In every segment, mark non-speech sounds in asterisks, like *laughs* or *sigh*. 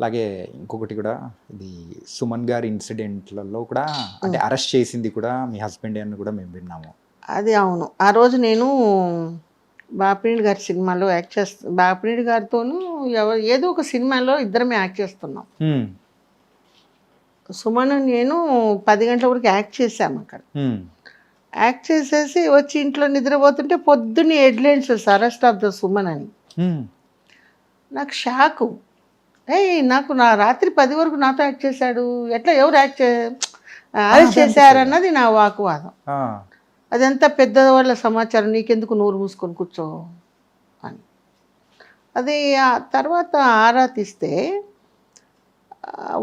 అలాగే ఇంకొకటి కూడా ఇది సుమన్ గారి ఇన్సిడెంట్లలో కూడా అంటే అరెస్ట్ చేసింది కూడా మీ హస్బెండ్ అని కూడా మేము విన్నాము. అది అవును. ఆ రోజు నేను బాపినీడి గారి సినిమాలో యాక్ట్ చేస్తు బాపినీడి గారితోనూ ఎవరు ఏదో ఒక సినిమాలో ఇద్దరమే యాక్ట్ చేస్తున్నాం. సుమన్ నేను పది గంటల వరకు యాక్ట్ చేశాము అక్కడ. యాక్ట్ చేసేసి వచ్చి ఇంట్లో నిద్రపోతుంటే పొద్దున్నే headlines arrest of the Suman అని. నాకు షాకు. ఏయ్ నాకు నా రాత్రి పది వరకు నాతో యాక్ట్ చేశాడు. ఎట్లా ఎవరు యాక్ట్ చే అరెస్ట్ చేశారన్నది నా వాకువాదం. అదంతా పెద్దవాళ్ళ సమాచారం నీకెందుకు నోరు మూసుకొని కూర్చో అని. అది ఆ తర్వాత ఆరా తీస్తే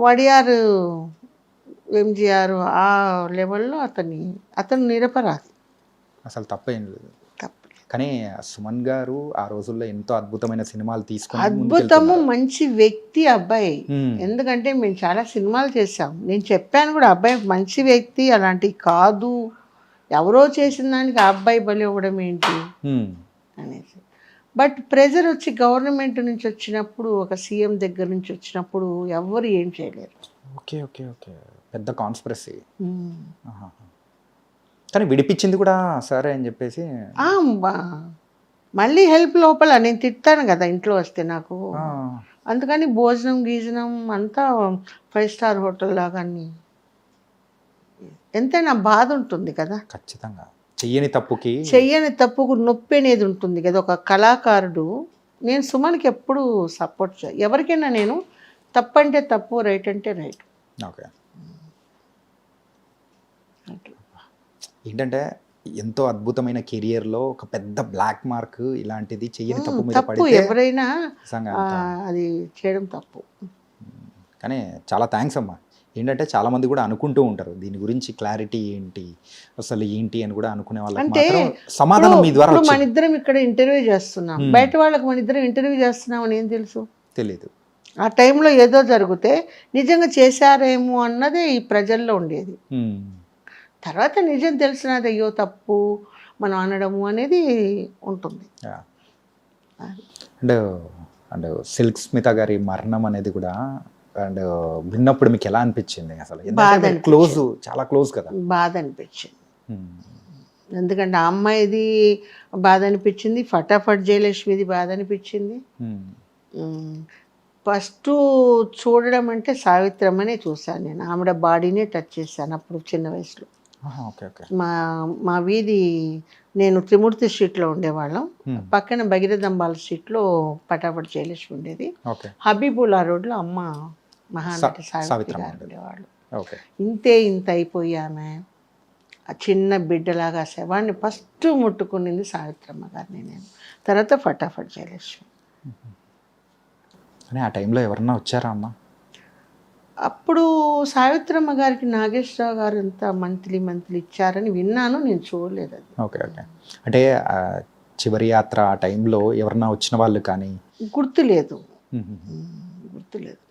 వడియారు ఎంజిఆర్ ఆ లెవెల్లో అతన్ని అతను నిరపరాధి. అసలు తప్పేం లేదు. కానీ సుమన్ గారు ఆ రోజుల్లో ఎంతో అద్భుతమైన సినిమాలు తీసుకొని అద్భుతము మంచి వ్యక్తి అబ్బాయి. ఎందుకంటే మేము చాలా సినిమాలు చేసాం నేను చెప్పాను కూడా అబ్బాయి మంచి వ్యక్తి అలాంటి కాదు. ఎవరో చేసిన దానికి ఆ అబ్బాయి బలి ఇవ్వడం ఏంటి. అనేసి. బట్ ప్రెజర్ వచ్చి గవర్నమెంట్ నుంచి వచ్చినప్పుడు ఒక సీఎం దగ్గర నుంచి వచ్చినప్పుడు ఎవ్వరు ఏం చేయలేరు. Okay okay okay. పెద్ద కాన్స్పిరసీ. కానీ విడిపించింది కూడా సరే అని చెప్పేసి. ఆ, బా- మళ్ళీ హెల్ప్ లోపల నేను తిట్టాను కదా ఇంట్లో వస్తే నాకు. ఆ, అందుకని భోజనం గీజనం అంతా ఫైవ్ స్టార్ హోటల్ లాగా అన్ని ఎంతైనా బాధ ఉంటుంది కదా. ఖచ్చితంగా. చెయ్యని తప్పుకి. చెయ్యని తప్పుకు నొప్పి అనేది ఉంటుంది కదా. ఒక కళాకారుడు నేను సుమన్కి ఎప్పుడు సపోర్ట్ చే ఎవరికైనా నేను తప్పు అంటే తప్పు రైట్ అంటే రైట్. ఓకే. ఏంటంటే ఎంతో అద్భుతమైన కెరియర్లో ఒక పెద్ద బ్లాక్ మార్క్ ఇలాంటిది చెయ్యని తప్పు మీద తప్పు. పడితే ఎవరైనా ఆ, అది చేయడం తప్పు. కానీ చాలా థ్యాంక్స్ అమ్మా. ఏంటంటే చాలా మంది కూడా అనుకుంటూ ఉంటారు దీని గురించి క్లారిటీ ఏంటి అసలు ఏంటి అని కూడా అనుకునే వాళ్ళకి అంటే మాత్రం సమాధానం మీ ద్వారా ఇప్పుడు మన వచ్చింది. ఇద్దరం ఇక్కడ ఇంటర్వ్యూ చేస్తున్నాం. బయట వాళ్ళకి మన ఇద్దరం ఇంటర్వ్యూ చేస్తున్నాం అని ఏం తెలుసు? తెలీదు. ఆ టైంలో ఏదో జరిగితే నిజంగా చేశారేమో అన్నదే ఈ ప్రజల్లో ఉండేది. తర్వాత నిజం తెలిసినది అయ్యో తప్పు మనం అనడము అనేది ఉంటుంది. అండ్ అండ్ సిల్క్ స్మిత గారి మరణం అనేది కూడా అండ్ విన్నప్పుడు మీకు ఎలా అనిపించింది అసలు? క్లోజ్ చాలా క్లోజ్ కదా? బాధ అనిపించింది. ఎందుకంటే ఆ అమ్మాయిది బాధ అనిపించింది ఫటాఫట్ జయలక్ష్మిది బాధ అనిపించింది. ఫస్ట్ చూడడం అంటే సావిత్రమ్మనే చూశాను నేను. ఆవిడ బాడీనే టచ్ చేశాను అప్పుడు చిన్న వయసులో. మా మా వీధి నేను త్రిమూర్తి స్ట్రీట్లో ఉండేవాళ్ళం. పక్కన భగీరథంబాల స్ట్రీట్లో పటాపట్ జయలక్ష్మి ఉండేది. హబీబుల్లా రోడ్లో అమ్మ మహానటి సావిత్రి గారు. ఉండేవాళ్ళు. ఇంతే ఇంత అయిపోయి ఆమె ఆ చిన్న బిడ్డలాగా శవాన్ని ఫస్ట్ ముట్టుకునింది సావిత్రమ్మ గారిని నేను. తర్వాత ఫటాఫట్ జయలక్ష్మి అని ఆ టైంలో ఎవరన్నా వచ్చారా అమ్మా? అప్పుడు సావిత్రమ్మ గారికి నాగేశ్వరరావు గారు ఎంత మంత్లీ మంత్లీ ఇచ్చారని విన్నాను నేను చూడలేదు అది. Okay okay. అంటే చివరి యాత్ర ఆ టైంలో ఎవరన్నా వచ్చిన వాళ్ళు కానీ? గుర్తులేదు. గుర్తులేదు.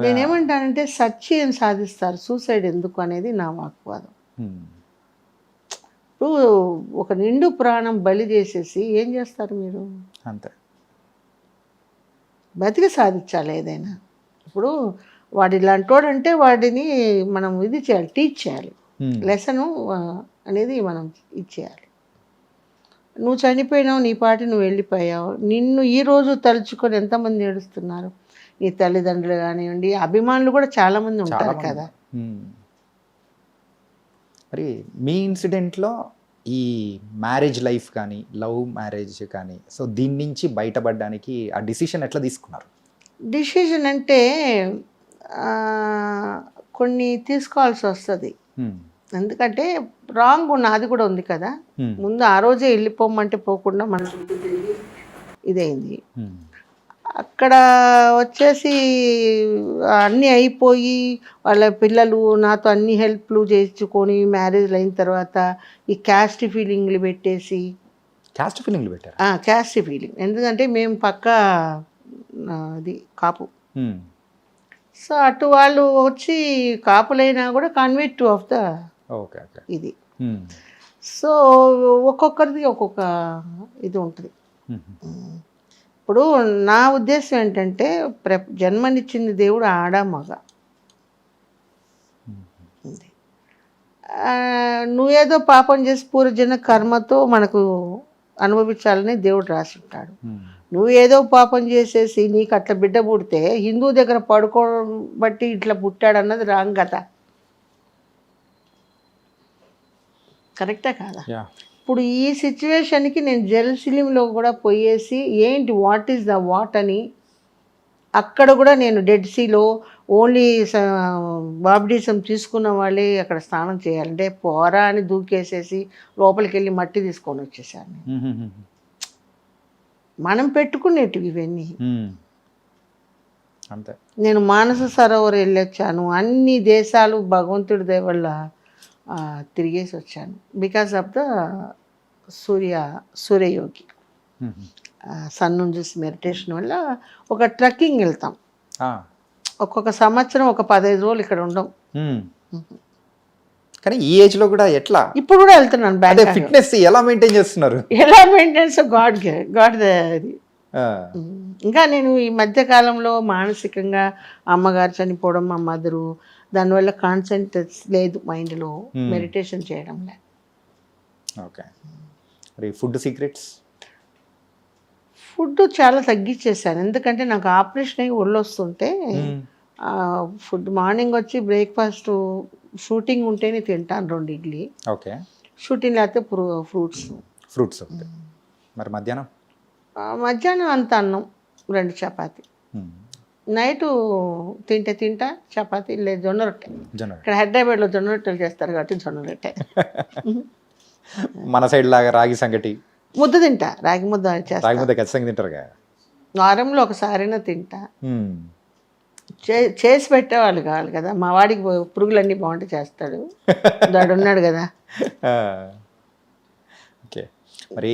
నేనేమంటానంటే సత్యం సాధిస్తారు సూసైడ్ ఎందుకు అనేది నా వాక్వాదం. ఇప్పుడు ఒక నిండు ప్రాణం బలి చేసేసి ఏం చేస్తారు మీరు? అంతే. బతికి సాధించాలి ఏదైనా ఇప్పుడు వాడు ఇలాంటోడు అంటే వాడిని మనం ఇది చేయాలి టీచ్ చేయాలి. లెసను అనేది మనం ఇచ్చేయాలి నువ్వు చనిపోయినావు నీ పాటి నువ్వు వెళ్ళిపోయావు నిన్ను ఈ రోజు తలుచుకొని ఎంతమంది ఏడుస్తున్నారు నీ తల్లిదండ్రులు కానివ్వండి అభిమానులు కూడా చాలామంది చాలా ఉంటారు. కదా. మరి మీ ఇన్సిడెంట్లో ఈ మ్యారేజ్ లైఫ్ కానీ లవ్ మ్యారేజ్ కానీ సో దీని నుంచి బయటపడడానికి ఆ డిసిషన్ ఎట్లా తీసుకున్నారు డిసిజన్ అంటే కొన్ని తీసుకోవాల్సి వస్తుంది. ఎందుకంటే రాంగ్ నాది కూడా ఉంది కదా. ముందు ఆ రోజే వెళ్ళిపోమంటే పోకుండా మన ఇదైంది. అక్కడ వచ్చేసి అన్నీ అయిపోయి వాళ్ళ పిల్లలు నాతో అన్ని హెల్ప్లు చేయించుకొని మ్యారేజ్లు అయిన తర్వాత ఈ క్యాస్ట్ ఫీలింగ్లు పెట్టేసి క్యాస్ట్ ఫీలింగ్లు పెట్టారు? Caste feeling. ఎందుకంటే మేము పక్క అది కాపు. సో అటు వాళ్ళు వచ్చి కాపులైనా కూడా కన్వర్ట్ ఆఫ్ ద ఇది. సో ఒక్కొక్కరిది ఒక్కొక్క ఇది ఉంటుంది. ఇప్పుడు నా ఉద్దేశం ఏంటంటే ప్ర జన్మనిచ్చింది దేవుడు ఆడ మగ. నువ్వేదో పాపం చేసి పూర్వజన కర్మతో మనకు అనుభవించాలని దేవుడు రాసి ఉంటాడు ఉమ్. నువ్వు ఏదో పాపం చేసేసి నీకు అట్లా బిడ్డ పుడితే హిందూ దగ్గర పడుకోవడం బట్టి ఇట్లా పుట్టాడు అన్నది రాంగ్ కదా? కరెక్టా కాదా? ఇప్పుడు ఈ సిచ్యువేషన్కి నేను జెరూసలేంలో కూడా పోయేసి ఏంటి వాట్ ఈస్ ద వాట్ అని అక్కడ కూడా నేను డెడ్ సీలో ఓన్లీ బాప్టిజం తీసుకున్న వాళ్ళే అక్కడ స్నానం చేయాలంటే పోరా అని దూకేసేసి లోపలికి వెళ్ళి మట్టి తీసుకొని వచ్చేసాను. మనం పెట్టుకునేటివి ఇవన్నీ. అంతే. నేను మానస సరోవర్ వెళ్ళొచ్చాను. అన్ని దేశాలు భగవంతుడి వల్ల ఆ, తిరిగేసి వచ్చాను. Because of the Surya Suryayogi. Sun చూసి మెడిటేషన్ వల్ల ఒక ట్రెక్కింగ్ వెళ్తాం. ఒక్కొక్క సంవత్సరం ఒక పదహైదు రోజులు ఇక్కడ ఉండం. కానీ ఈ ఏజ్లో కూడా ఎట్లా? ఇప్పుడు కూడా వెళ్తున్నాను అదే ఫిట్నెస్ ఎలా మెయింటైన్ చేస్తున్నారు? ఎలా మెయింటెనెన్స్ గాడ్ గాడ్ అది. ఇంకా నేను ఈ మధ్య కాలంలో మానసికంగా అమ్మగారు చనిపోవడం మా మదరు దానివల్ల కాన్సన్ట్రేట్ లేదు మైండ్లో Hmm. మెడిటేషన్ చేయడం లేదు ఓకే మరి ఫుడ్ సీక్రెట్స్ ఫుడ్ చాలా తగ్గించేసాను ఎందుకంటే నాకు ఆపరేషన్ అయ్యి ఒళ్ళు వస్తుంటే ఫుడ్ మార్నింగ్ వచ్చి బ్రేక్ఫాస్ట్ షూటింగ్ ఉంటేనే తింటాను రెండు ఇడ్లీ. ఓకే షూటింగ్ లేకపోతే ఫ్రూ ఫ్రూట్స్ ఫ్రూట్స్ ఒకటి మరి మధ్యాహ్నం? మధ్యాహ్నం అంత అన్నం రెండు చపాతి. నైటు తింటే తింటా చపాతి లేదు జొన్న రొట్టె. ఇక్కడ హైదరాబాద్లో జొన్న రొట్టెలు చేస్తారు కాబట్టి జొన్న రొట్టె. *laughs* మన సైడ్ లాగా రాగి సంగటి. ముద్ద తింటా రాగి ముద్ద చేస్తా. రాగి ముద్ద ఖచ్చితంగా తింటారుగా? వారంలో ఒకసారైనా తింటా. చేసి పెట్టేవాళ్ళు కావాలి కదా. మా వాడికి పురుగులన్నీ బాగుంటే చేస్తాడు. దాడు ఉన్నాడు కదా. *laughs* ఓకే. మరి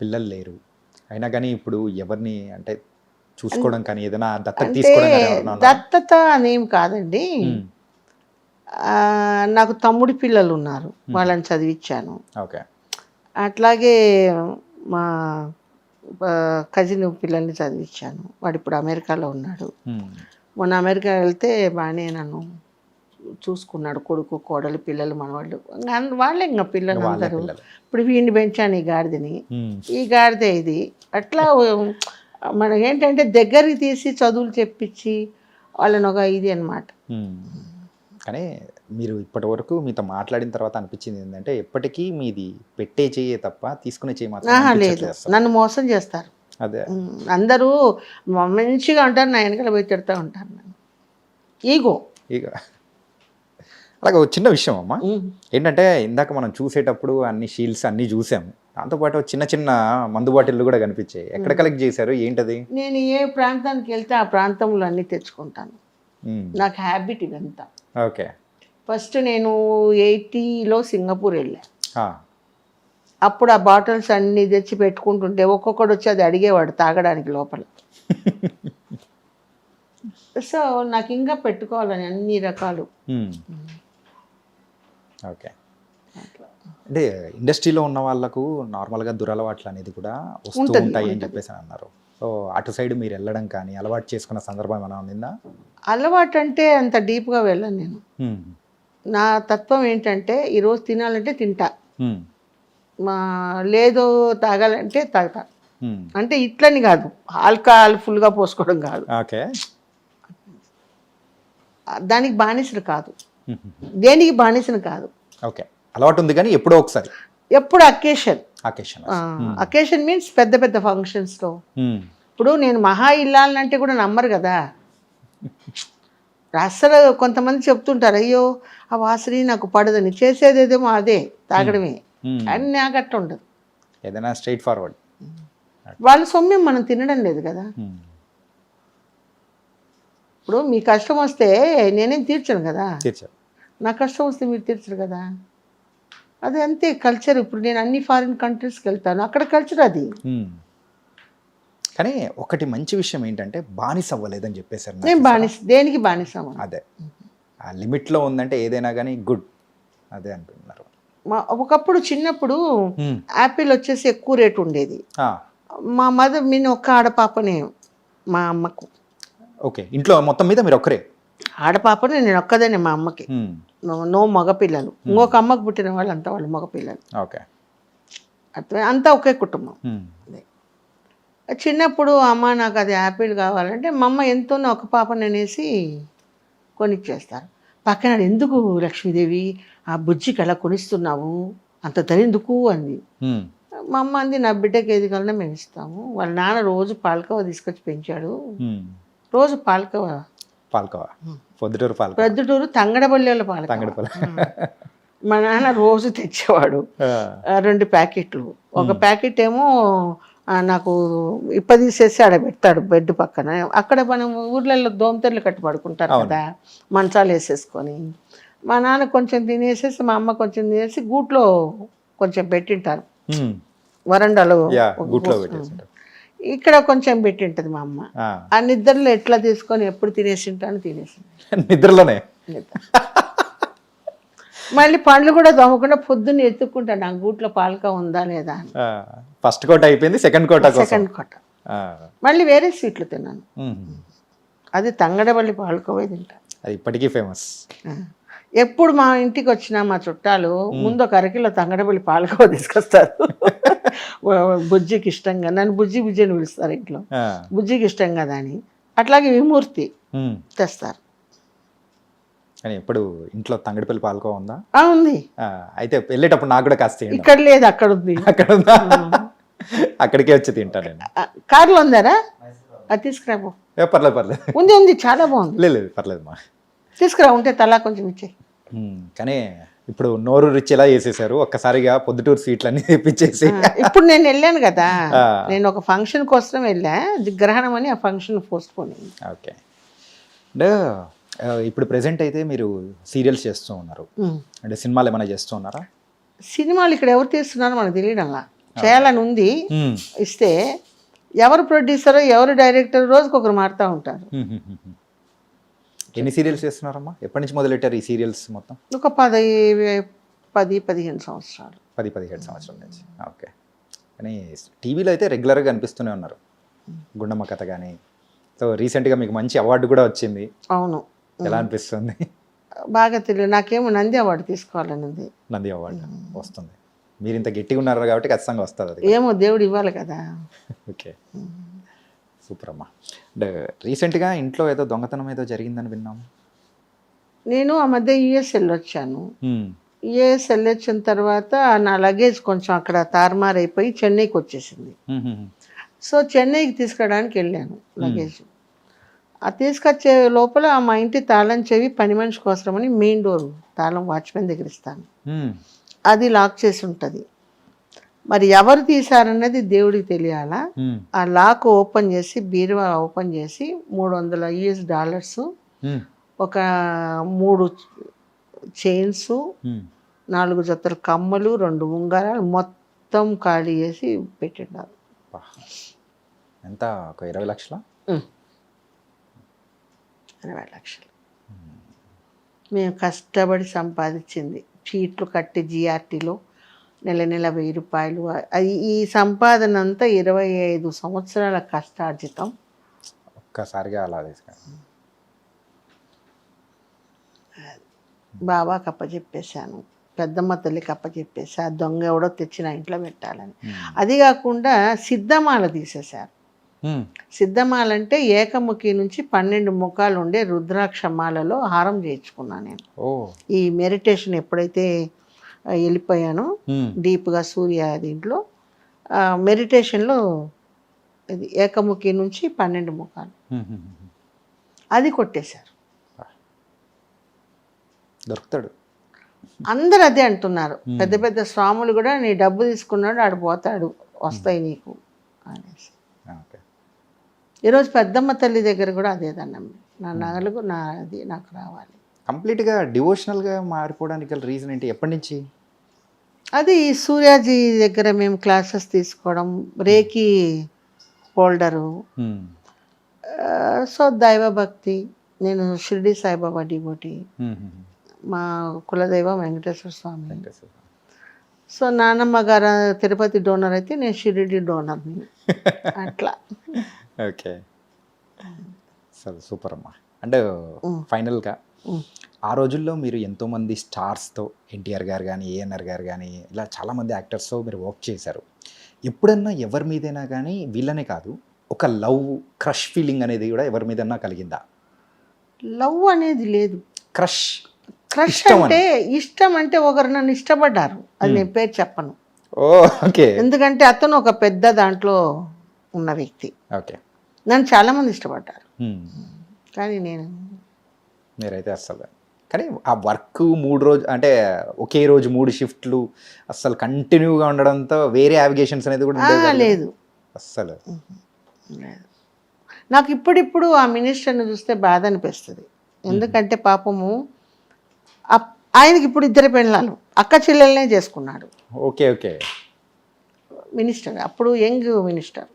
పిల్లలు లేరు. అయినా కానీ ఇప్పుడు ఎవరిని అంటే చూసుకోవడం కానీ ఏదైనా దత్తత తీసుకోవడం? దత్తత అనేం కాదండి. నాకు తమ్ముడి పిల్లలు ఉన్నారు. వాళ్ళని చదివించాను ఓకే. అట్లాగే మా కజిన్ పిల్లల్ని చదివించాను వాడు ఇప్పుడు అమెరికాలో ఉన్నాడు. మొన్న అమెరికా వెళ్తే బాగానే నన్ను చూసుకున్నాడు. కొడుకు కోడలు పిల్లలు మనవాళ్ళు. వాళ్ళే ఇంకా పిల్లలు అందరూ. ఇప్పుడు వీడిని పెంచాను ఈ గాడిదని. ఈ గాడిదే ఇది. అట్లా *laughs* మనం ఏంటంటే దగ్గరికి తీసి చదువులు చెప్పించి వాళ్ళని ఒక ఇది అనమాట. కానీ మీరు ఇప్పటి వరకు మీతో మాట్లాడిన తర్వాత అనిపించింది ఏంటంటే ఎప్పటికీ మీది పెట్టే చెయ్యే తప్ప తీసుకునే చెయ్యి మాత్రం లేదు. నన్ను మోసం చేస్తారు. అదే. అందరూ మంచిగా ఉంటారు నా వెనకాల పోయి తిడతా ఉంటారు ఈగో. ఇక అలాగే ఒక చిన్న విషయం అమ్మా. ఏంటంటే ఇందాక మనం చూసేటప్పుడు అన్ని షీల్డ్స్ అన్ని చూసాం దాంతోపాటు చిన్న చిన్న మందు బాటిల్లు కూడా కనిపించాయి. ఎక్కడ కలెక్ట్ చేశారు? ఏంటది? నేను ఏ ప్రాంతానికి వెళ్తే ఆ ప్రాంతంలో అన్నీ తెచ్చుకుంటాను. నాకు హ్యాబిట్ ఇదంతా. ఓకే. ఫస్ట్ నేను ఎయిటీలో సింగపూర్ వెళ్ళా. అప్పుడు ఆ బాటిల్స్ అన్నీ తెచ్చి పెట్టుకుంటుంటే ఒక్కొక్కడు వచ్చి అది అడిగేవాడు తాగడానికి లోపల. *laughs* సో నాకు ఇంకా పెట్టుకోవాలని అన్ని రకాలు. ఓకే. అంటే ఇండస్ట్రీలో ఉన్న వాళ్ళకు నార్మల్గా దురలవాట్లు అనేది కూడా వస్తూ ఉంటాయి అని. చెప్పేసి అని అన్నారు. సో అటు సైడ్ మీరు వెళ్ళడం కానీ అలవాటు చేసుకున్న సందర్భం ఏమైనా ఉందా అలవాటు అంటే అంత డీప్గా వెళ్ళను నేను. నా తత్వం ఏంటంటే ఈరోజు తినాలంటే తింటా. మా లేదు తాగాలంటే తాగుతా. అంటే ఇట్లని కాదు. ఆల్కహాల్ ఫుల్గా పోసుకోవడం కాదు. ఓకే. దానికి బానిసలు కాదు. దేనికి బానిసను కాదు. ఓకే. అలవాటు ఉంది కానీ ఎప్పుడో ఒకసారి. ఎప్పుడు అకేషన్. అకేషన్ అకేషన్ మీన్స్ పెద్ద పెద్ద ఫంక్షన్స్లో ఉమ్. ఇప్పుడు నేను మహా ఇల్లాలంటే కూడా నమ్మరు కదా. అస్సలు కొంతమంది చెప్తుంటారు అయ్యో ఆ వాసని నాకు పడదని చేసేదేదేమో అదే తాగడమే. కానీ నాకు అట్ట ఉండదు. ఏదైనా స్ట్రైట్ ఫార్వర్డ్ వాళ్ళ సొమ్యం మనం తినడం లేదు కదా. ఇప్పుడు మీ కష్టం వస్తే నేనేం తీర్చను కదా. నా కష్టం వస్తే మీరు తీర్చరు కదా. అది అంతే కల్చర్ ఇప్పుడు నేను అన్ని ఫారిన్ కంట్రీస్కి వెళ్తాను అక్కడ కల్చర్ అది. కానీ ఒకటి మంచి విషయం ఏంటంటే బానిస అవ్వలేదని చెప్పేశారు నాకు. నేను బానిస దేనికి బానిస? అదే ఆ లిమిట్లో ఉందంటే ఏదైనా కానీ గుడ్ అదే అంటున్నారు మా ఒకప్పుడు చిన్నప్పుడు. యాపిల్ వచ్చేసి ఎక్కువ రేటు ఉండేది. మా మదర్ నేను ఒక్క ఆడపాపనే మా అమ్మకు ఓకే ఇంట్లో మొత్తం మీద మీరు ఒక్కరే ఆడపాపనే నేను ఒక్కదేనే మా అమ్మకి. మ్మ్. నో- మగపిల్లలు. ఇంకొక అమ్మకు పుట్టిన వాళ్ళు అంతా వాళ్ళు మగపిల్లలు. ఓకే. అట్లా అంతా ఒకే కుటుంబం. చిన్నప్పుడు అమ్మ నాకు అది యాపిల్ కావాలంటే మా అమ్మ ఎంతోనో ఒక పాపని అనేసి కొనిచ్చేస్తారు. పక్కన ఎందుకు లక్ష్మీదేవి? ఆ బుజ్జికి అలా కొనిస్తున్నావు? అంత ధరెందుకు అంది. మా అమ్మ అంది నా బిడ్డకి ఏది కావాలన్నా మేము ఇస్తాము. వాళ్ళ నాన్న రోజు పాలకవ తీసుకొచ్చి పెంచాడు. రోజు పాలకవ పాల్కోవా. పొద్దుటూరు పాల్కోవా. ప్రొద్దుటూరు తంగడబల్లిలో పాలకవ. తంగడపల్లి. మా నాన్న రోజు తెచ్చేవాడు. రెండు ప్యాకెట్లు. ఒక ప్యాకెట్ ఏమో నాకు ఇప్ప తీసేసి ఆడ పెడతాడు బెడ్ పక్కన. అక్కడ మనం ఊర్లలో దోమతెరలు కట్టి పడుకుంటారు కదా మంచాలు వేసేసుకొని. మా నాన్న కొంచెం తినేసేసి మా అమ్మ కొంచెం తినేసి గూట్లో కొంచెం పెట్టింటారు. వరండాలో గుట్లో ఇక్కడ కొంచెం పెట్టింటది మా అమ్మ. ఆ. నిద్రలో ఎట్లా తీసుకొని ఎప్పుడు తినేసింటాను తినేసి నిద్రలోనే? మళ్ళీ పండ్లు కూడా దొమ్మకుండా పొద్దున్న ఎత్తుక్కుంటాను నా గూట్లో పాలక ఉందా లేదా అని. ఫస్ట్ కోట అయిపోయింది సెకండ్ కోట సెకండ్ కొట్ట ఆ. మళ్ళీ వేరే స్వీట్లు తిన్నాను. అది తంగడబల్లి పాలకోవే తింటాను అది ఇప్పటికీ ఫేమస్. ఎప్పుడు మా ఇంటికి వచ్చిన మా చుట్టాలు ముందు ఒక అరకిలో తంగడబల్లి పాలకోవ తీసుకొస్తారు. *laughs* బుజ్జికి ఇష్టంగా నన్ను బుజ్జి బుజ్జి అని పిలుస్తారు ఇంట్లో. బుజ్జికి ఇష్టం కదా అని. అట్లాగే విమూర్తి తెస్తారు. అని ఎప్పుడు ఇంట్లో తంగడిపల్లి పాల్కో ఉందా? ఆ, ఉంది. ఆ, అయితే వెళ్ళేటప్పుడు నాకు కూడా కాస్త. ఇక్కడ లేదు అక్కడ ఉంది. అక్కడ ఉందా? అక్కడికే వచ్చి తింటా నేను. ఆ, కారులో ఉందారా? అది తీసుకురాబో పర్లేదు పర్లేదు. ఉంది ఉంది చాలా బాగుంది. లేదు లేదు పర్లేదు మా. తీసుకురా ఉంటే తలా కొంచెం ఇచ్చే. కానీ ఇప్పుడు నోరు రుచిలా చేసేసారు ఒక్కసారిగా పొద్దుటూరు స్వీట్లన్నీ *laughs* తెప్పించేసి. ఇప్పుడు నేను వెళ్ళాను కదా. నేను ఒక ఫంక్షన్ కోసం వెళ్ళా. గ్రహణం అని ఆ ఫంక్షన్ పోస్ట్ పోన్ ఓకే. అంటే ఇప్పుడు ప్రెసెంట్ అయితే మీరు సీరియల్స్ చేస్తూ ఉన్నారు. అంటే సినిమాలు ఏమైనా చేస్తూ ఉన్నారా? సినిమాలు ఇక్కడ ఎవరు తీస్తున్నారో మనకు తెలియడంలా. చేయాలని ఉంది. ఇస్తే ఎవరు ప్రొడ్యూసరో ఎవరు డైరెక్టర్ రోజుకి ఒకరు మారుతూ ఉంటారు. ఎన్ని సీరియల్స్ చేస్తున్నారమ్మా? ఎప్పటి నుంచి మొదలెట్టారు ఈ సీరియల్స్ మొత్తం? ఒక పది పది పదిహేను సంవత్సరాలు. పది పదిహేడు సంవత్సరాల నుంచి. ఓకే. కానీ టీవీలో అయితే రెగ్యులర్గా కనిపిస్తూనే ఉన్నారు. గుండమ్మ కథ కానీ సో రీసెంట్గా మీకు మంచి అవార్డు కూడా వచ్చింది. అవును. ఎలా అనిపిస్తుంది? బాగా తెలియదు. నాకేమో నంది అవార్డు తీసుకోవాలని ఉంది నంది అవార్డు వస్తుంది. మీరు ఇంత గట్టిగా ఉన్నారు కాబట్టి ఖచ్చితంగా వస్తుంది అది. ఏమో దేవుడు ఇవ్వాలి కదా. ఓకే. సూపర్ అమ్మా అంటే రీసెంట్గా ఇంట్లో ఏదో దొంగతనం ఏదో జరిగిందని విన్నాము నేను ఆ మధ్య యుఎస్ వెళ్ళొచ్చాను. ఉమ్, యుఎస్ వెళ్ళొచ్చిన తర్వాత నా లగేజ్ కొంచెం అక్కడ తారుమారైపోయి చెన్నైకి వచ్చేసింది. సో చెన్నైకి తీసుకురావడానికి వెళ్ళాను లగేజ్. ఆ తీసుకొచ్చే లోపల మా ఇంటి తాళం చెవి పని మనిషి కోసమని మెయిన్ డోర్ తాళం వాచ్మెన్ దగ్గర ఇస్తాను. అది లాక్ చేసి ఉంటుంది. మరి ఎవరు తీశారన్నది దేవుడికి తెలియాలా? ఆ లాక్ ఓపెన్ చేసి బీరువా ఓపెన్ చేసి మూడు వందల యుఎస్ డాలర్స్ ఒక మూడు చైన్స్. నాలుగు జతల కమ్మలు రెండు ఉంగరాలు మొత్తం ఖాళీ చేసి పెట్టినారు అబ్బా. ఎంత? ఒక ఇరవై లక్షల? ఇరవై లక్షలు. మేము కష్టపడి సంపాదించింది. చీట్లు కట్టి జిఆర్టీలో నెల నెల వెయ్యి రూపాయలు. అది ఈ సంపాదన అంతా ఇరవై ఐదు సంవత్సరాల కష్టార్జితం. ఒక్కసారిగా అలా బాబా కప్పచెప్పేశాను పెద్దమ్మ తల్లి కప్పచెప్పేసి ఆ దొంగ ఎవడో తెచ్చి నా ఇంట్లో పెట్టాలని. అది కాకుండా సిద్ధమాల తీసేశారు. సిద్ధమాల అంటే ఏకముఖి నుంచి పన్నెండు ముఖాలు ఉండే రుద్రాక్ష మాలలో హారం చేయించుకున్నాను నేను. ఈ మెడిటేషన్ ఎప్పుడైతే వెళ్ళిపోయానో. డీప్గా సూర్య దీంట్లో. మెడిటేషన్లో ఇది ఏకముఖి నుంచి పన్నెండు ముఖాలు. అది కొట్టేశారు. దొరుకుతాడు. అందరు అదే అంటున్నారు. పెద్ద పెద్ద స్వాములు కూడా నీ డబ్బు తీసుకున్నాడు ఆడు పోతాడు వస్తాయి నీకు అనేసి. ఈరోజు పెద్దమ్మ తల్లి దగ్గర కూడా అదే దండం. నా నగలకు నా అది నాకు రావాలి. కంప్లీట్గా డివోషనల్గా మారిపోవడానికి గల రీజన్ ఏంటి? ఎప్పటి నుంచి? అది సూర్యాజీ దగ్గర మేము క్లాసెస్ తీసుకోవడం రేకి హోల్డరు. సో దైవభక్తి నేను షిరిడి సాయిబాబా డిబోటి. మా కులదైవం వెంకటేశ్వర స్వామి. సో నానమ్మ గారు తిరుపతి డోనర్ అయితే నేను షిరిడి డోనర్ని. *laughs* అట్లా. ఓకే. సరే సూపర్ అమ్మా. అంటే ఫైనల్గా ఆ రోజుల్లో మీరు ఎంతోమంది స్టార్స్తో ఎన్టీఆర్ గారు కానీ ఏఎన్ఆర్ గారు కానీ ఇలా చాలామంది యాక్టర్స్తో మీరు వర్క్ చేశారు. ఎప్పుడన్నా ఎవరి మీదైనా కానీ వీళ్ళనే కాదు ఒక లవ్ క్రష్ ఫీలింగ్ అనేది కూడా ఎవరి మీదన్నా కలిగిందా? లవ్ అనేది లేదు. క్రష్ క్రష్ అంటే ఇష్టం అంటే ఒకరు నన్ను ఇష్టపడ్డారు అది నేను పేరు చెప్పను. ఓకే. ఎందుకంటే అతను ఒక పెద్ద దాంట్లో ఉన్న వ్యక్తి. ఓకే. నన్ను చాలామంది ఇష్టపడ్డారు. కానీ నేను మీరైతే అస్సలు కానీ ఆ వర్క్ మూడు రోజు అంటే ఒకే రోజు మూడు షిఫ్ట్లు అస్సలు కంటిన్యూగా ఉండడంతో వేరే అవిగేషన్స్ అనేది కూడా. లేదు. అస్సలు. నాకు ఇప్పుడిప్పుడు ఆ మినిస్టర్ని చూస్తే బాధ అనిపిస్తుంది. ఎందుకంటే పాపము ఆయనకి ఇప్పుడు ఇద్దరు పెళ్ళాలు అక్క చెల్లెలనే చేసుకున్నాడు. Okay okay. మినిస్టర్ అప్పుడు యంగ్ మినిస్టర్.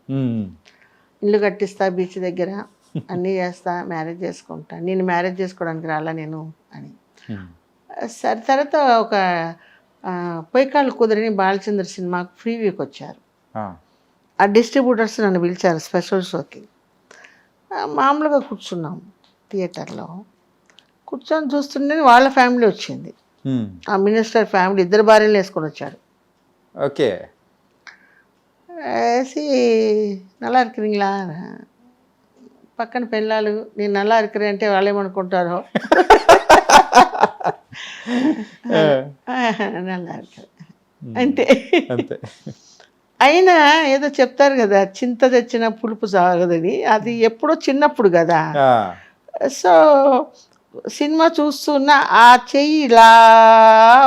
ఇల్లు కట్టిస్తా బీచ్ దగ్గర. అన్నీ చేస్తా మ్యారేజ్ చేసుకుంటా నేను మ్యారేజ్ చేసుకోవడానికి రాలా నేను అని హ్మ్. సరే తర్వాత ఒక ఆ, పొయ్యికాళ్ళు కుదిరిని బాలచంద్ర సినిమాకు ఫ్రీ వీక్ వచ్చారు ఆ. ఆ డిస్ట్రిబ్యూటర్స్ నన్ను పిలిచారు స్పెషల్ షోకి ఆ, మామూలుగా కూర్చున్నాం థియేటర్లో కూర్చొని చూస్తుంటే వాళ్ళ ఫ్యామిలీ వచ్చింది హ్మ్. ఆ మినిస్టర్ ఫ్యామిలీ ఇద్దరు భార్యలు వేసుకొని వచ్చారు ఓకే వేసి నల్లా இருக்கிறீங்களா పక్కన పెళ్ళాలు నేను నల్లా ఇరుక్కురే అంటే వాళ్ళు ఏమనుకుంటారో. నల్లా అంతే. అయినా ఏదో చెప్తారు కదా చింత తెచ్చిన పులుపు సాగదని అది ఎప్పుడో చిన్నప్పుడు కదా. సో సినిమా చూస్తున్న ఆ చెయ్యి ఇలా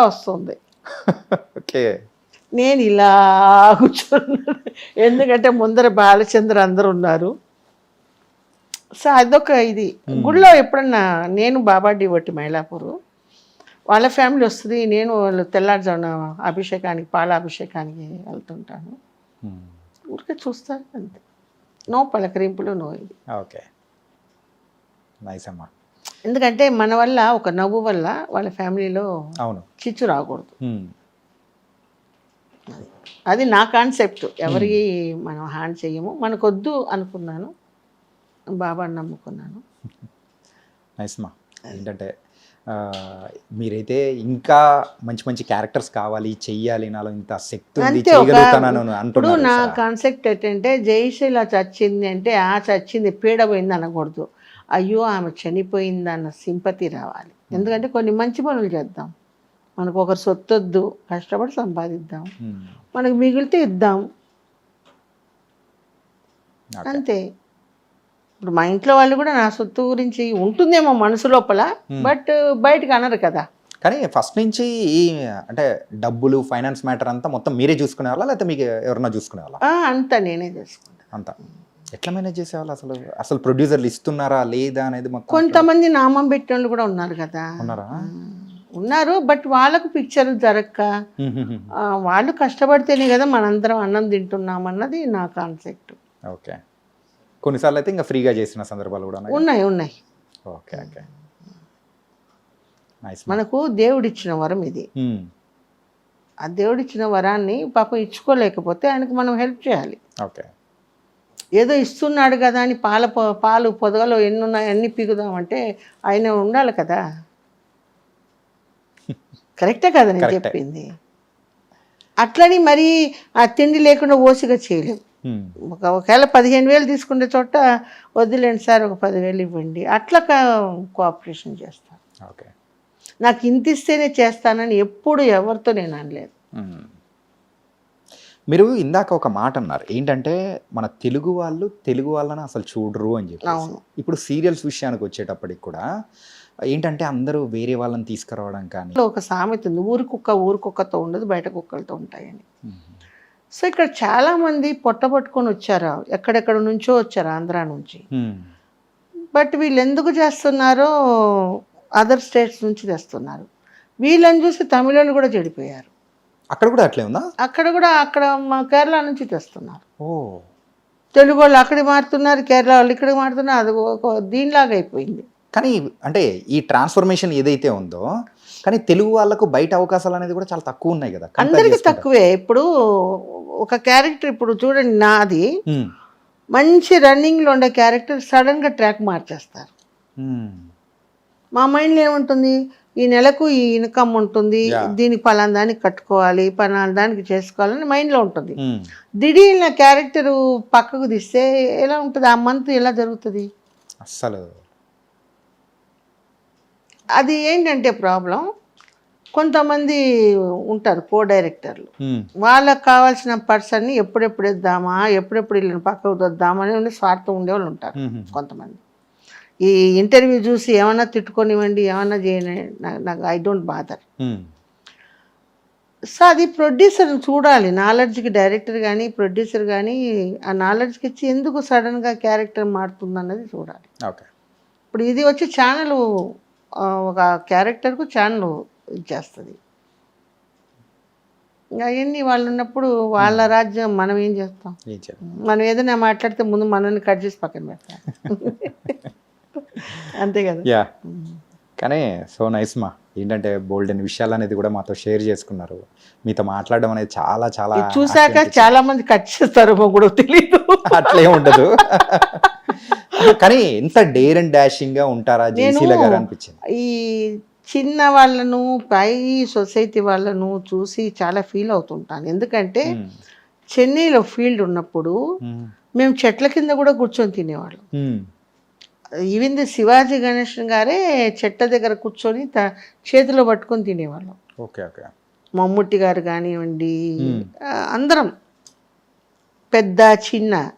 వస్తుంది. నేను ఇలా కూర్చున్నాను. ఎందుకంటే ముందర బాలచంద్ర అందరు ఉన్నారు. సో అదొక ఇది. గుడిలో ఎప్పుడన్నా నేను బాబా డివట్టి మైలాపూర్ వాళ్ళ ఫ్యామిలీ వస్తుంది నేను వాళ్ళు తెల్లారుజామున అభిషేకానికి పాల అభిషేకానికి వెళ్తుంటాను. ఊరికే చూస్తాను అంతే. నో పలకరింపులు నో ఇది. ఓకే. నైస్ అమ్మా. ఎందుకంటే మన వల్ల ఒక నవ్వు వల్ల వాళ్ళ ఫ్యామిలీలో అవును. చిచ్చు రాకూడదు. అది. నా కాన్సెప్ట్. ఎవరికి మనం హ్యాండ్ చెయ్యము మనకొద్దు అనుకున్నాను. బాబాని నమ్ముకున్నాను. నైస్ మా. ఏంటంటే మీరైతే ఇంకా మంచి మంచి క్యారెక్టర్స్ కావాలి చెయ్యాలి నాలో ఇంత శక్తి ఉంది చేయగలుగుతానని ఇప్పుడు నా. కాన్సెప్ట్ ఏంటంటే జయశీల చచ్చింది అంటే ఆ చచ్చింది పీడ పోయింది అనకూడదు. అయ్యో ఆమె చనిపోయింది అన్న సింపతి రావాలి. ఎందుకంటే కొన్ని మంచి పనులు చేద్దాం. మనకు ఒకరు సొత్తొద్దు కష్టపడి సంపాదిద్దాం. మనకు మిగిలితే ఇద్దాం. అంతే. ఇప్పుడు మా ఇంట్లో వాళ్ళు కూడా నా సొత్తు గురించి ఉంటుందేమో మనసు లోపల బట్ బయటకు అనరు కదా. కానీ ఫస్ట్ నుంచి ఈ అంటే డబ్బులు ఫైనాన్స్ మ్యాటర్ అంతా మొత్తం మీరే చూసుకునే వాళ్ళ లేకపోతే మీకు ఎవరన్నా చూసుకునే వాళ్ళ ఆ, అంతా నేనే చేసుకుంటా. అంతా. ఎట్లా మేనేజ్ చేసేవాళ్ళు అసలు? అసలు ప్రొడ్యూసర్లు ఇస్తున్నారా లేదా అనేది మొత్తం కొంతమంది నామం పెట్టిన వాళ్ళు కూడా ఉన్నారు కదా. ఉన్నారా? ఉన్నారు బట్ వాళ్ళకు పిక్చర్ జరక్క. వాళ్ళు కష్టపడితేనే కదా మనందరం అన్నం తింటున్నాం అన్నది నా కాన్సెప్ట్. ఓకే. కొన్నిసార్లు అయితే ఇంకా ఫ్రీగా చేసిన సందర్భాలు కూడా ఉన్నాయి. ఉన్నాయి ఓకే ఓకే. మనకు దేవుడిచ్చిన వరం ఇది. ఆ దేవుడిచ్చిన వరాన్ని పాపం ఇచ్చుకోలేకపోతే ఆయనకు మనం హెల్ప్ చేయాలి. ఓకే. ఏదో ఇస్తున్నాడు కదా అని పాల పాలు పొదగలో ఎన్ని ఉన్నాయి అన్ని పీకుదామంటే ఆయన ఉండాలి కదా. కరెక్టే కదా నేను. చెప్పింది. అట్లని మరి ఆ తిండి లేకుండా ఓసిగా చేయలేం. హ్మ్. ఒక ఒకవేళ పదిహేను వేలు తీసుకునే చోట వద్దులేండి సార్ ఒక పదివేలు ఇవ్వండి. అట్లా కోఆపరేషన్ చేస్తాను ఓకే. నాకు ఇంత ఇస్తేనే చేస్తానని ఎప్పుడు ఎవరితో నేను అనలేదు. మీరు ఇందాక ఒక మాట అన్నారు. ఏంటంటే మన తెలుగు వాళ్ళు తెలుగు వాళ్ళని అసలు చూడరు అని చెప్పి. ఇప్పుడు సీరియల్స్ విషయానికి వచ్చేటప్పటికి కూడా ఏంటంటే అందరూ వేరే వాళ్ళని తీసుకురావడం కానీ ఒక సామెత ఉంది. ఊరి కుక్క ఊరి కుక్కతో ఉండదు బయట కుక్కలతో ఉంటాయని. సో ఇక్కడ చాలా మంది పొట్ట పట్టుకొని వచ్చారు? ఎక్కడెక్కడ నుంచో వచ్చారు ఆంధ్ర నుంచి. బట్ వీళ్ళు ఎందుకు చేస్తున్నారో అదర్ స్టేట్స్ నుంచి తెస్తున్నారు. వీళ్ళని చూసి తమిళోళ్ళు కూడా చెడిపోయారు. అక్కడ కూడా అట్లే ఉందా? అక్కడ కూడా అక్కడ మా కేరళ నుంచి తెస్తున్నారు. తెలుగు వాళ్ళు అక్కడికి మారుతున్నారు కేరళ వాళ్ళు ఇక్కడికి మారుతున్నారు అది ఒక దీనిలాగా అయిపోయింది. కానీ అంటే ఈ ట్రాన్స్ఫర్మేషన్ ఏదైతే ఉందో కానీ తెలుగు వాళ్ళకు బయట అవకాశాలు అనేది కూడా చాలా తక్కువ ఉన్నాయి కదా. అందరికి. తక్కువే. ఇప్పుడు ఒక క్యారెక్టర్ ఇప్పుడు చూడండి నాది. మంచి రన్నింగ్లో ఉండే క్యారెక్టర్ సడన్గా ట్రాక్ మార్చేస్తారు. మా మైండ్లో ఏముంటుంది? ఈ నెలకు ఈ ఇన్కమ్ ఉంటుంది. దీనికి పలానా దానికి కట్టుకోవాలి పలానా దానికి చేసుకోవాలని మైండ్లో ఉంటుంది. దిడీన క్యారెక్టర్ పక్కకు తీస్తే ఎలా ఉంటుంది? ఆ మంత్ ఎలా జరుగుతుంది? అస్సలు. అది ఏంటంటే ప్రాబ్లం కొంతమంది ఉంటారు కో డైరెక్టర్లు వాళ్ళకి కావాల్సిన పర్సన్ని ఎప్పుడెప్పుడు ఇద్దామా ఎప్పుడెప్పుడు వీళ్ళని పక్కకు వద్దామా అని ఉండి స్వార్థం ఉండేవాళ్ళు ఉంటారు కొంతమంది. ఈ ఇంటర్వ్యూ చూసి ఏమన్నా తిట్టుకొనివ్వండి ఏమన్నా చేయని నాకు ఐ డోంట్ బాదర్. సో అది ప్రొడ్యూసర్ చూడాలి. నాలెడ్జ్కి డైరెక్టర్ కానీ ప్రొడ్యూసర్ కానీ ఆ నాలెడ్జ్కి ఇచ్చి ఎందుకు సడన్గా క్యారెక్టర్ మారుతుంది అన్నది చూడాలి ఇప్పుడు ఇది వచ్చి ఛానల్ ఒక క్యారెక్టర్కు ఛానల్ ఇచ్చేస్తుంది ఇంకా అవన్నీ వాళ్ళు ఉన్నప్పుడు వాళ్ళ రాజ్యం మనం ఏం చేస్తాం? మనం ఏదైనా మాట్లాడితే ముందు మనల్ని కట్ చేసి పక్కన పెడతాం. *laughs* అంతే కదా? యా. కానీ సో నైస్ మా. ఏంటంటే బోల్డ్ అని విషయాలు అనేది కూడా మాతో షేర్ చేసుకున్నారు. మీతో మాట్లాడడం అనేది చాలా చాలా చూసాక చాలా మంది కట్ చేస్తారు కూడా తెలియదు అట్లే ఉండదు. కానీ ఎంత డేర్ అండ్ డాషింగ్గా ఉంటారా జేసీల గారు అనిపించింది? ఈ చిన్న వాళ్ళను పై సొసైటీ వాళ్ళను చూసి చాలా ఫీల్ అవుతుంటాను. ఎందుకంటే చెన్నైలో ఫీల్డ్ ఉన్నప్పుడు మేము. చెట్ల కింద కూడా కూర్చొని తినేవాళ్ళం. ఈవెన్ ది శివాజీ గణేషన్ గారే చెట్ల దగ్గర కూర్చొని త- చేతిలో పట్టుకొని తినేవాళ్ళం. Okay okay. మమ్ముట్టి గారు కానివ్వండి అందరం. పెద్ద చిన్న.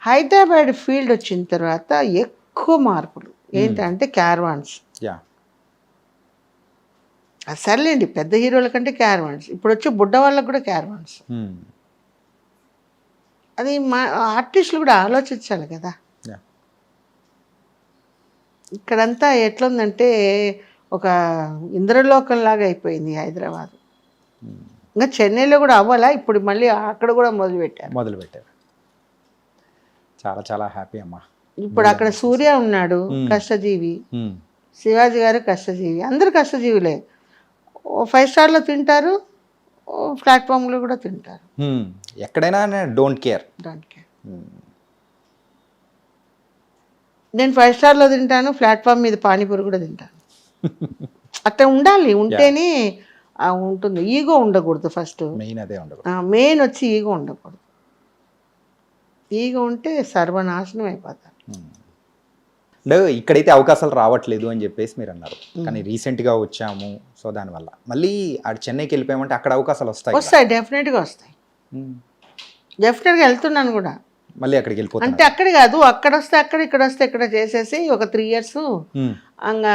హైదరాబాద్ ఫీల్డ్ వచ్చిన తర్వాత ఎక్కువ మార్పులు. ఏంటంటే క్యారవాన్స్. సర్లేండి పెద్ద హీరోల కంటే క్యారవాన్స్ ఇప్పుడు వచ్చే బుడ్డ వాళ్ళకు కూడా క్యారవాన్స్ అది మా ఆర్టిస్టులు కూడా ఆలోచించాలి కదా. ఇక్కడంతా ఎట్లుందంటే ఒక ఇంద్రలోకంలాగా అయిపోయింది హైదరాబాద్. ఇంకా చెన్నైలో కూడా అవ్వాలా? ఇప్పుడు మళ్ళీ అక్కడ కూడా మొదలు పెట్టారు మొదలు పెట్టారు చాలా చాలా హ్యాపీ అమ్మా. ఇప్పుడు అక్కడ సూర్య ఉన్నాడు. కష్టజీవి. శివాజీ గారు కష్టజీవి. అందరు కష్టజీవులే. ఫైవ్ స్టార్లో తింటారు ఓ ప్లాట్ఫామ్లో కూడా తింటారు. ఎక్కడైనా డోంట్ కేర్. దానికి నేను ఫైవ్ స్టార్లో తింటాను ప్లాట్ఫామ్ మీద పానీపూరి కూడా తింటాను. అట్లా ఉండాలి *laughs* ఉంటేనే ఉంటుంది. ఈగో ఉండకూడదు ఫస్ట్. మెయిన్ అదే ఉండదు మెయిన్ వచ్చి ఈగో ఉండకూడదు. ఈగో ఉంటే సర్వనాశనం అయిపోతారు అంటే ఇక్కడైతే అవకాశాలు రావట్లేదు అని చెప్పేసి మీరు అన్నారు. కానీ recent గా వచ్చాము. సో దానివల్ల మళ్ళీ ఆడ చెన్నైకి వెళ్ళిపోయామంటే అక్కడ అవకాశాలు వస్తాయి. వస్తాయి డెఫినెట్గా వస్తాయి. డెఫినెట్గా వెళ్తున్నాను కూడా. మళ్ళీ అక్కడికి వెళ్ళిపోతాను అంటే అక్కడ కాదు అక్కడ వస్తే అక్కడ ఇక్కడ వస్తే ఇక్కడ చేసేసి ఒక త్రీ ఇయర్స్ ఇంకా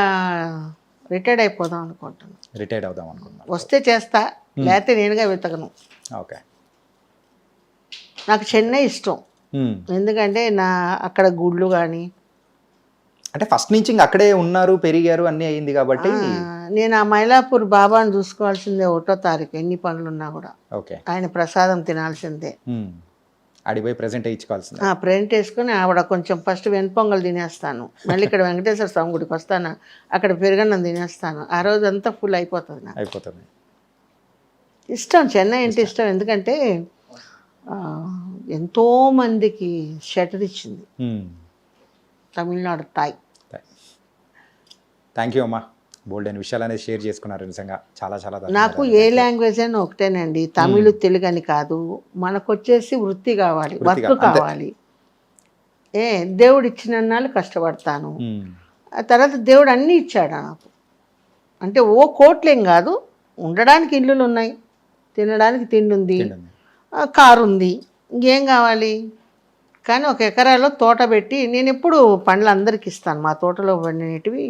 రిటైర్డ్ అయిపోదాం అనుకుంటున్నాను రిటైర్డ్ అవుదాం అనుకున్నాను వస్తే చేస్తా లేకపోతే నేనుగా వెతకను. ఓకే. నాకు చెన్నై ఇష్టం. ఎందుకంటే నా అక్కడ గుళ్ళు కానీ అంటే ఫస్ట్ నుంచి ఇంక అక్కడే ఉన్నారు పెరిగారు అన్నీ అయింది కాబట్టి నేను ఆ మైలాపూర్ బాబాను చూసుకోవాల్సిందే ఒకటో తారీఖు ఎన్ని పనులు ఉన్నా కూడా. ఓకే. ఆయన ప్రసాదం తినాల్సిందే. ఉమ్, ఆడికి పోయి ప్రజెంట్ ఇచ్చుకోవాల్సింది. ఆ ప్రింట్ వేసుకొని ఆవిడ కొంచెం ఫస్ట్ వెనపొంగల్ తినేస్తాను. మళ్ళీ ఇక్కడ వెంకటేశ్వర స్వామి గుడికి వస్తాను అక్కడ పెరుగన్నం తినేస్తాను. ఆ రోజు అంతా ఫుల్ అయిపోతుంది నాకు. అయిపోతుంది. ఇష్టం చెన్నై అంటే ఇష్టం. ఎందుకంటే ఎంతో మందికి షటర్ ఇచ్చింది. తమిళనాడు తాయ్ థ్యాంక్ యూ అమ్మా. బోల్డ్ విషయాలు అనేది షేర్ చేసుకున్నారు నిజంగా. చాలా చాలా నాకు. ఏ లాంగ్వేజ్ అయినా ఒకటేనండి. తమిళ్ తెలుగు అని కాదు. మనకు వచ్చేసి వృత్తి కావాలి. వర్క్ కావాలి. ఏ దేవుడు ఇచ్చినన్నాళ్ళు కష్టపడతాను. ఆ తర్వాత దేవుడు అన్నీ ఇచ్చాడు నాకు? అంటే ఓ కోట్లేం కాదు. ఉండడానికి ఇల్లులు ఉన్నాయి తినడానికి తిండి ఉంది. కారు ఉంది. ఇంకేం కావాలి? కానీ ఒక ఎకరాలో తోట పెట్టి నేను ఎప్పుడు పండ్లు అందరికి ఇస్తాను. మా తోటలో పండినటివి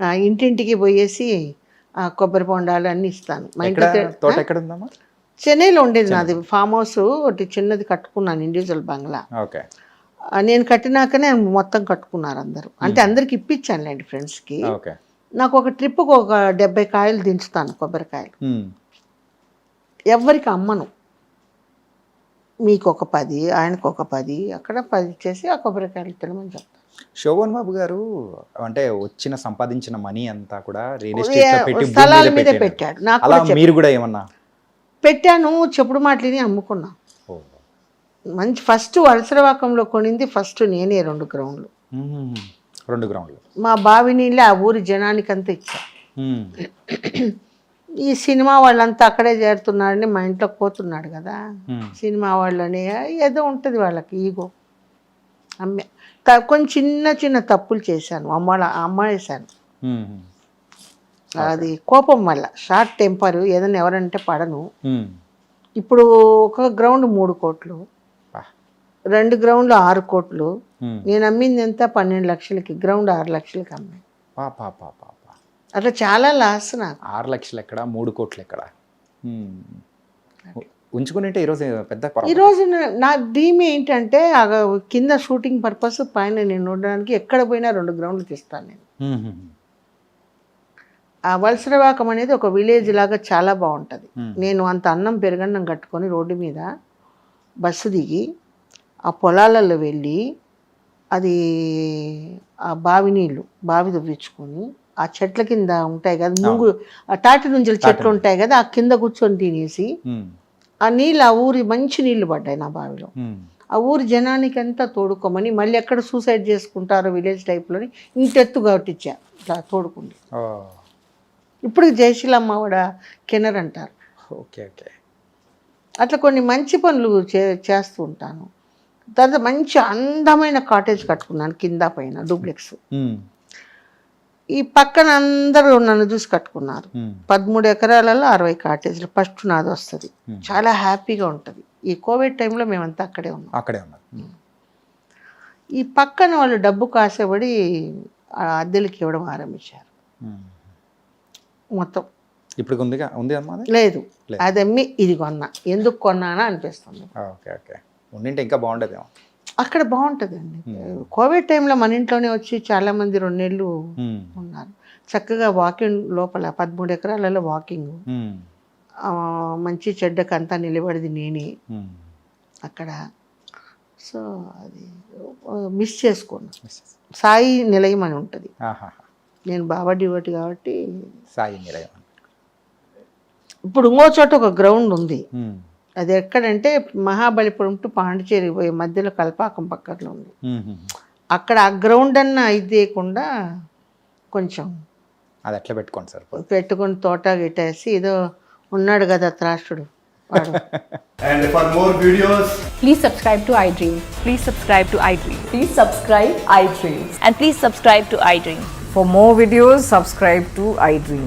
ఆ, ఇంటింటికి పోయేసి కొబ్బరి బొండాలు అన్నీ ఇస్తాను. మా తోట ఎక్కడ ఉందమ్మా చెన్నైలో ఉండేది నాది. ఫామ్ హౌస్ ఒకటి చిన్నది కట్టుకున్నాను ఇండివిజువల్ బంగ్లా. నేను కట్టినాకనే మొత్తం కట్టుకున్నారు అందరూ. అంటే అందరికి ఇప్పించానులేండి ఫ్రెండ్స్కి. నాకు ఒక ట్రిప్కి ఒక డెబ్బై కాయలు దించుతాను కొబ్బరికాయలు. ఉమ్, ఎవ్వరికి అమ్మను. మీకు ఒక పది ఆయనకు ఒక పది అక్కడ పది ఇచ్చేసి ఆ కొబ్బరికాయలు తినమని చెప్తాను శోభన్ బాబు గారు అంటే వచ్చిన సంపాదించిన మనీ అంతా కూడా రియల్ ఎస్టేట్ పెట్టి స్థలాల మీద పెట్టాడు. నాకు అలా. మీరు కూడా ఏమన్నా పెట్టాను చెప్పుడు మాటలని అమ్ముకున్నా. మంచి ఫస్ట్ వలసరవాకంలో కొనింది ఫస్ట్ నేనే రెండు గ్రౌండ్లు. రెండు గ్రౌండ్లు మా బావి నీళ్ళు ఆ ఊరి జనానికంతా ఇచ్చా. ఈ సినిమా వాళ్ళంతా అక్కడే చేరుతున్నాడని మా ఇంట్లో పోతున్నాడు కదా. సినిమా వాళ్ళని ఏదో ఉంటుంది వాళ్ళకి ఈగో అమ్మే కొంచెం చిన్న చిన్న తప్పులు చేశాను అమ్మ అమ్మేశాను మ్మ్. అది కోపం వల్ల షార్ట్ టెంపర్ ఏదైనా ఎవరంటే పడను. ఇప్పుడు ఒక గ్రౌండ్ మూడు కోట్లు. రెండు గ్రౌండ్లు ఆరు కోట్లు. నేను అమ్మింది ఎంత పన్నెండు లక్షలకి గ్రౌండ్ ఆరు లక్షలకి అమ్మాయి. అట్లా చాలా లాస్ నాకు ఆరు లక్షలు ఎక్కడ మూడు కోట్లు ఎక్కడ మ్మ్. ఉంచుకునేంటే ఈరోజు పెద్ద. ఈరోజు నా- డ్రీమ్ ఏంటంటే కింద షూటింగ్ పర్పస్ పైన నేను ఉండడానికి ఎక్కడ పోయినా రెండు గ్రౌండ్లు తీస్తాను నేను. ఆ వలసరవాకం అనేది ఒక విలేజ్ లాగా చాలా బాగుంటుంది. నేను అంత అన్నం పెరగన్నం కట్టుకొని రోడ్డు మీద బస్సు దిగి ఆ పొలాలలో వెళ్ళి అది ఆ బావి నీళ్ళు బావి దువ్వించుకొని ఆ చెట్ల కింద ఉంటాయి కదా ముంగు ఆ తాటి నుంచెల చెట్లు ఉంటాయి కదా ఆ కింద కూర్చొని తినేసి. ఆ నీళ్ళు ఆ ఊరి మంచి నీళ్ళు పడ్డాయి నా బావిలో. ఆ ఊరి జనానికి అంతా తోడుకోమని మళ్ళీ ఎక్కడ సూసైడ్ చేసుకుంటారో విలేజ్ టైప్లోని ఇంతెత్తు కట్టించా ఇట్లా తోడుకుంది. ఇప్పుడు జయశీలమ్మ కూడా కెనర్ అంటారు ఓకే ఓకే అట్లా కొన్ని మంచి పనులు చే చేస్తూ ఉంటాను తర్వాత మంచి అందమైన కాటేజ్ కట్టుకున్నాను కింద పైన డూప్లెక్స్. ఈ పక్కన అందరూ నన్ను చూసి కట్టుకున్నారు. పదమూడు ఎకరాలలో అరవై కాటేజ్లు. ఫస్ట్ నాది వస్తుంది. చాలా హ్యాపీగా ఉంటుంది. ఈ కోవిడ్ టైంలో మేమంతా అక్కడే ఉన్నాం. అక్కడే ఉన్నారు. మ్మ్. ఈ పక్కన వాళ్ళు డబ్బు కాసేపడి అద్దెలకి ఇవ్వడం ఆరంభించారు. మొత్తం. ఇప్పుడు ఉంది లేదు. లేదు. అది అమ్మి ఇది కొన్నా. ఎందుకు కొన్నానా అనిపిస్తుంది. Okay okay. ఉండింటే ఇంకా బాగుండేదేమో. అక్కడ బాగుంటుందండి కోవిడ్ టైంలో మన ఇంట్లోనే వచ్చి చాలా మంది రెండు నెలలు మ్మ్. ఉన్నారు చక్కగా వాకింగ్ లోపల పదమూడు ఎకరాలలో వాకింగ్. మంచి చెడ్డకు అంతా నిలబడింది నేనే. అక్కడ సో అది మిస్ చేసుకోను సాయి నిలయం అని ఉంటుంది. నేను బాబా డివోటి కాబట్టి సాయి నిలయం ఇప్పుడు ఇంకో చోట ఒక గ్రౌండ్ ఉంది. అది ఎక్కడంటే మహాబలిపురం టు పాండిచేరి పోయే మధ్యలో కల్పాకం పక్కలో ఉంది. అక్కడ ఆ గ్రౌండ్ అన్న అయితేయకుండా కొంచెం అది ఎట్లా పెట్టుకోండి సార్ పెట్టుకొని తోట గిట్టేసి ఏదో ఉన్నాడు కదా త్రాష్టుడు వాడు And for more videos, Please subscribe to iDream. Please subscribe to iDream. Please subscribe iDream. And please subscribe to iDream. For more videos, subscribe to iDream.